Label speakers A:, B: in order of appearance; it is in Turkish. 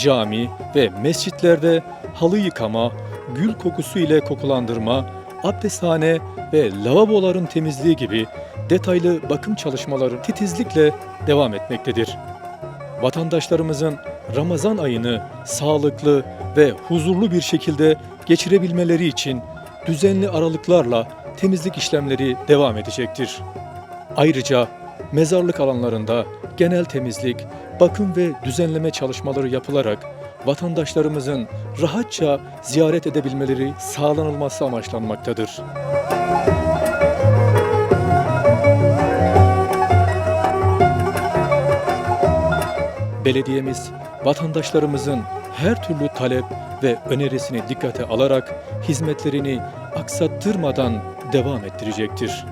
A: cami ve mescitlerde halı yıkama, gül kokusu ile kokulandırma, abdesthane ve lavaboların temizliği gibi detaylı bakım çalışmaları titizlikle devam etmektedir. Vatandaşlarımızın Ramazan ayını sağlıklı ve huzurlu bir şekilde geçirebilmeleri için düzenli aralıklarla temizlik işlemleri devam edecektir. Ayrıca mezarlık alanlarında genel temizlik, bakım ve düzenleme çalışmaları yapılarak vatandaşlarımızın rahatça ziyaret edebilmeleri sağlanılması amaçlanmaktadır. Belediyemiz vatandaşlarımızın her türlü talep ve önerisini dikkate alarak hizmetlerini aksattırmadan devam ettirecektir.